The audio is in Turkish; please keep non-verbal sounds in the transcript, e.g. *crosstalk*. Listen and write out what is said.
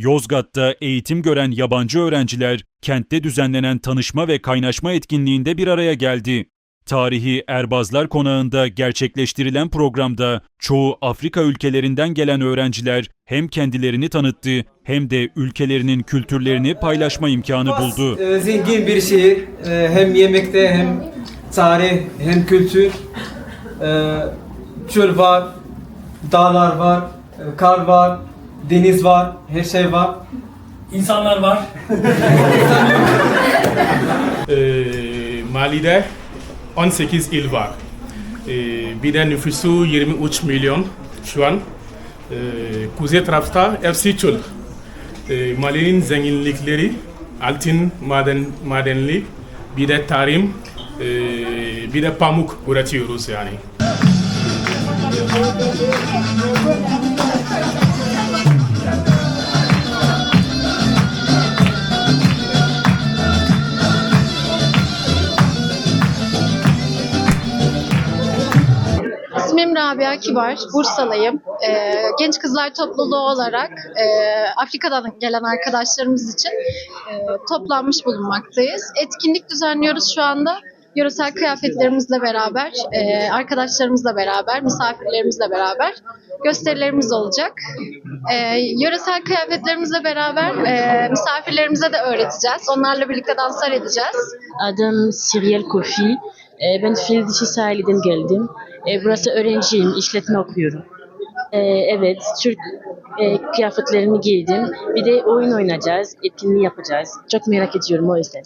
Yozgat'ta eğitim gören yabancı öğrenciler kentte düzenlenen tanışma ve kaynaşma etkinliğinde bir araya geldi. Tarihi Erbazlar Konağı'nda gerçekleştirilen programda çoğu Afrika ülkelerinden gelen öğrenciler hem kendilerini tanıttı hem de ülkelerinin kültürlerini paylaşma imkanı buldu. Ee, Zengin bir şehir. Ee, Hem yemekte hem tarih hem kültür. Ee, Çöl var, dağlar var, e, kar var, deniz var, her şey var. İnsanlar var. *laughs* Ee, Mali'de 18 il var. Ee, bir de nüfusu 23 milyon şu an. Ee, kuzey tarafta hepsi çöl. Ee, Mali'nin zenginlikleri altın, maden, madenli, bir de tarım, ee, bir de pamuk üretiyoruz yani. İsmim Rabia Kibar, Bursalıyım. Ee, genç kızlar topluluğu olarak e, Afrika'dan gelen arkadaşlarımız için e, toplanmış bulunmaktayız. Etkinlik düzenliyoruz şu anda. Yöresel kıyafetlerimizle beraber, e, arkadaşlarımızla beraber, misafirlerimizle beraber gösterilerimiz olacak. E, yöresel kıyafetlerimizle beraber e, misafirlerimize de öğreteceğiz. Onlarla birlikte danslar edeceğiz. Adım Siriel Kofi. Ee, Ben Fil Dişi geldim. Ee, Burası öğrenciyim, işletme okuyorum. Ee, Evet, Türk e, kıyafetlerimi giydim. Bir de oyun oynayacağız, etkinliği yapacağız. Çok merak ediyorum o yüzden.